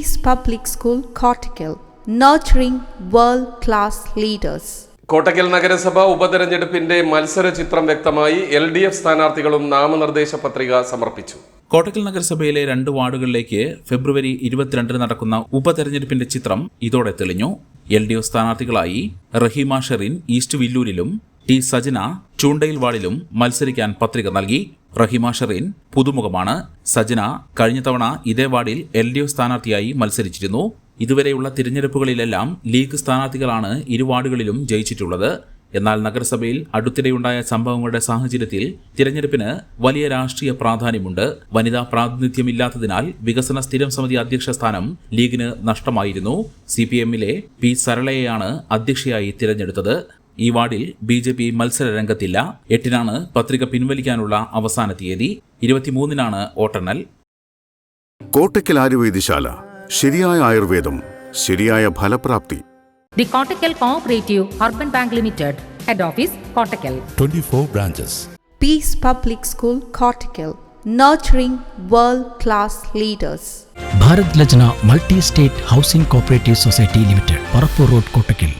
Peace Public School, Cortical, nurturing world class leaders. Kottakkal നഗരസഭ ഉപതെരഞ്ഞെടുപ്പിന്റെ മത്സര ചിത്രം വ്യക്തമായി എൽ ഡി എഫ് സ്ഥാനാർത്ഥികളും നാമനിർദ്ദേശ പത്രിക സമർപ്പിച്ചു കോട്ടക്കൽ നഗരസഭയിലെ രണ്ട് വാർഡുകളിലേക്ക് ഫെബ്രുവരി ഇരുപത്തിരണ്ടിന് നടക്കുന്ന ഉപതെരഞ്ഞെടുപ്പിന്റെ ചിത്രം ഇതോടെ തെളിഞ്ഞു എൽ ഡി എഫ് സ്ഥാനാർത്ഥികളായി റഹീമ ഷെറിൻ ഈസ്റ്റ് വില്ലൂരിലും ടി സജന ചൂണ്ടയിൽ വാളിലും മത്സരിക്കാൻ പത്രിക നൽകി. റഹിമ ഷെറിൻ പുതുമുഖമാണ്. സജന കഴിഞ്ഞ തവണ ഇതേ വാർഡിൽ എൽ ഡി എഫ് സ്ഥാനാർത്ഥിയായി മത്സരിച്ചിരുന്നു. ഇതുവരെയുള്ള തിരഞ്ഞെടുപ്പുകളിലെല്ലാം ലീഗ് സ്ഥാനാർത്ഥികളാണ് ഇരു വാർഡുകളിലും ജയിച്ചിട്ടുള്ളത്. എന്നാൽ നഗരസഭയിൽ അടുത്തിടെയുണ്ടായ സംഭവങ്ങളുടെ സാഹചര്യത്തിൽ തിരഞ്ഞെടുപ്പിന് വലിയ രാഷ്ട്രീയ പ്രാധാന്യമുണ്ട്. വനിതാ പ്രാതിനിധ്യമില്ലാത്തതിനാൽ വികസന സ്ഥിരം സമിതി അധ്യക്ഷ സ്ഥാനം ലീഗിന് നഷ്ടമായിരുന്നു. സി പി എമ്മിലെ പി സരളയെയാണ് അധ്യക്ഷയായി തിരഞ്ഞെടുത്തത്. ഈ വാർഡിൽ ബി ജെ പി മത്സര രംഗത്തില്ല എട്ടിനാണ് പത്രിക പിൻവലിക്കാനുള്ള അവസാന തീയതി. ഇരുപത്തിമൂന്നിനാണ് വോട്ടെണ്ണൽ. കോട്ടയ്ക്കൽ ആയുർവേദശാല. ശരിയായ ആയുർവേദം ശരിയായ ഫലപ്രാപ്തി. The Kottakkal cooperative urban bank limited head office Kottakkal 24 branches. Peace public school Kottakkal nurturing world class leaders. Bharat Lajna multi state housing cooperative society limited Parappur road Kottakkal